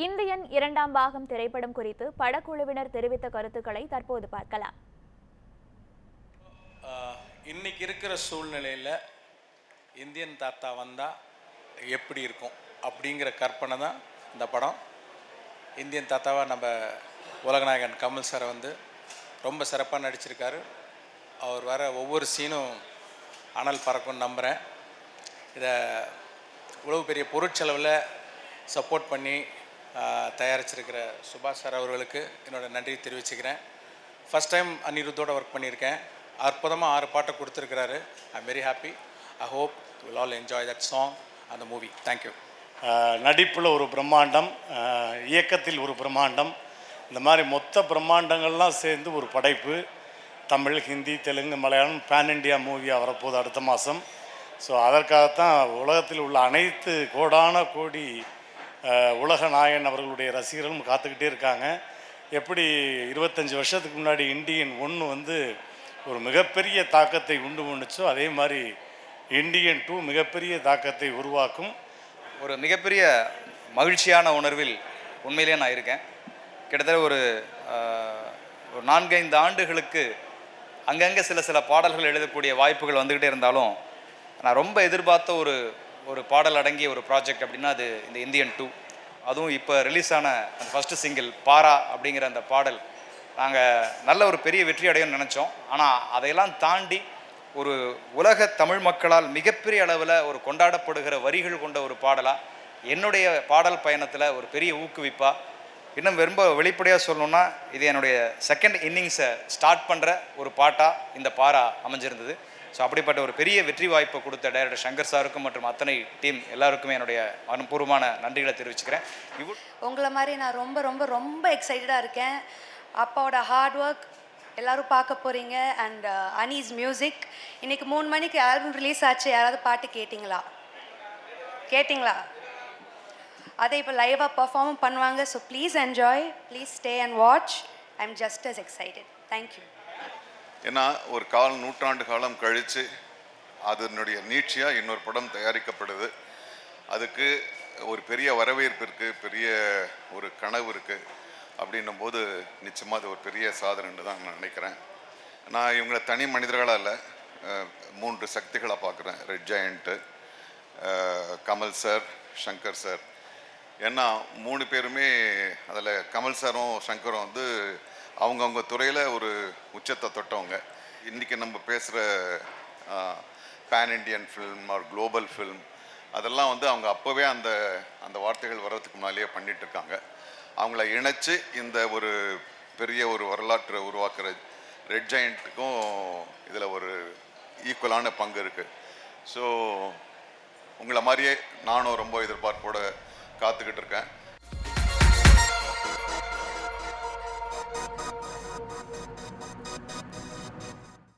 Indian இரண்டாம் பாகம் திரைப்படம் குறித்து படக்குழுவினர் தெரிவித்த கருத்துக்களை தற்போது பார்க்கலாம். இன்னைக்கு இருக்கிற சூழ்நிலையில் இந்தியன் தாத்தா வந்தால் எப்படி இருக்கும் அப்படிங்கிற கற்பனை தான் இந்த படம். இந்தியன் தாத்தாவை நம்ம உலகநாயகன் கமல் சார் வந்து ரொம்ப சிறப்பாக நடிச்சிருக்காரு. அவர் வர ஒவ்வொரு சீனும் அனல் பறக்கும்னு நம்புகிறேன் இதை இவ்வளவு பெரிய பொருட்செலவில் சப்போர்ட் பண்ணி தயாரிச்சிருக்கிற சுபாஷ் சார் அவர்களுக்கு என்னோட நன்றி தெரிவிச்சுக்கிறேன். ஃபஸ்ட் டைம் அனிருத்தோடு ஒர்க் பண்ணியிருக்கேன். அற்புதமாக ஆறு பாட்டை கொடுத்துருக்கிறாரு. I am very happy I hope will all enjoy that song அந்த மூவி தேங்க்யூ நடிப்பில் ஒரு பிரம்மாண்டம் இயக்கத்தில் ஒரு பிரம்மாண்டம். இந்த மாதிரி மொத்த பிரம்மாண்டங்கள்லாம் சேர்ந்து ஒரு படைப்பு. தமிழ் ஹிந்தி தெலுங்கு மலையாளம் பேன் இண்டியா மூவியாக வரப்போகுது அடுத்த மாதம் ஸோ அதற்காகத்தான் உலகத்தில் உள்ள அனைத்து கோடான கோடி உலக நாயன் அவர்களுடைய ரசிகர்களும் காத்துக்கிட்டே இருக்காங்க. எப்படி இருபத்தஞ்சி வருஷத்துக்கு முன்னாடி இந்தியன் ஒன்று வந்து ஒரு மிகப்பெரிய தாக்கத்தை உண்டு பண்ணுச்சோ அதே மாதிரி இந்தியன் டூ மிகப்பெரிய தாக்கத்தை உருவாக்கும். ஒரு மிகப்பெரிய மகிழ்ச்சியான உணர்வில் உண்மையிலேயே நான் இருக்கேன். கிட்டத்தட்ட ஒரு ஒரு நான்கைந்து ஆண்டுகளுக்கு அங்கங்கே சில சில பாடல்கள் எழுதக்கூடிய வாய்ப்புகள் வந்துக்கிட்டே இருந்தாலும் நான் ரொம்ப எதிர்பார்த்த ஒரு ஒரு பாடல் அடங்கிய ஒரு ப்ராஜெக்ட் அப்படின்னா அது இந்த இந்தியன் டூ அதுவும் இப்போ ரிலீஸ் ஆன அந்த ஃபஸ்ட்டு சிங்கிள் பாரா அப்படிங்கிற அந்த பாடல். நாங்கள் நல்ல ஒரு பெரிய வெற்றி அடையும்னு நினச்சோம். ஆனால் அதையெல்லாம் தாண்டி ஒரு உலக தமிழ் மக்களால் மிகப்பெரிய அளவில் ஒரு கொண்டாடப்படுகிற வரிகள் கொண்ட ஒரு பாடலாக என்னுடைய பாடல் பயணத்தில் ஒரு பெரிய ஊக்குவிப்பாக இன்னும் ரொம்ப வெளிப்படையாக சொல்லணும்னா இது என்னுடைய செகண்ட் இன்னிங்ஸை ஸ்டார்ட் பண்ணுற ஒரு பாட்டாக இந்த பாரா அமைஞ்சிருந்தது. ஸோ அப்படிப்பட்ட ஒரு பெரிய வெற்றி வாய்ப்பை கொடுத்த டைரக்டர் சங்கர் சாருக்கும் மற்றும் அத்தனை டீம் எல்லாருக்குமே என்னுடைய மனப்பூர்வமான நன்றிகளை தெரிவிச்சுக்கிறேன். இவ் உங்களை மாதிரி நான் ரொம்ப ரொம்ப ரொம்ப எக்ஸைட்டடாக இருக்கேன். அப்பாவோட ஹார்ட் ஒர்க் எல்லாரும் பார்க்க போகிறீங்க அண்ட் அனீஸ் uh, மியூசிக் இன்னைக்கு மூணு மணிக்கு ஆல்பம் ரிலீஸ் ஆச்சு. யாராவது பாட்டு கேட்டிங்களா? கேட்டிங்களா? அதை இப்போ லைவாக பர்ஃபார்மும் பண்ணுவாங்க. So please enjoy please stay and watch I am just as excited thank you ஏன்னா ஒரு கால் நூற்றாண்டு காலம் கழித்து அதனுடைய நீட்சியாக இன்னொரு படம் தயாரிக்கப்படுது. அதுக்கு ஒரு பெரிய வரவேற்பு இருக்குது பெரிய ஒரு கனவு இருக்குது அப்படின்னும் போது நிச்சயமாக அது ஒரு பெரிய சாதனைன்னு தான் நான் நினைக்கிறேன். நான் இவங்களை தனி மனிதர்களாக இல்லை மூன்று சக்திகளாக பார்க்குறேன் red giant Kamal sir Shankar sir. ஏன்னா மூணு பேருமே அதில் கமல் சாரும் சங்கரும் வந்து அவங்கவுங்க துறையில் ஒரு உச்சத்தை தொட்டவங்க. இன்றைக்கி நம்ம பேசுகிற pan Indian film or global film அதெல்லாம் வந்து அவங்க அப்போவே அந்த அந்த வார்த்தைகள் வர்றதுக்கு முன்னாலேயே பண்ணிகிட்ருக்காங்க இருக்காங்க. அவங்கள இணைச்சி இந்த ஒரு பெரிய ஒரு வரலாற்றை உருவாக்குற ரெட் ஜெயண்ட்டுக்கும் இதில் ஒரு ஈக்குவலான பங்கு இருக்குது ஸோ உங்களை மாதிரியே நானும் ரொம்ப எதிர்பார்ப்போட காத்துக்கிட்டு இருக்கேன்.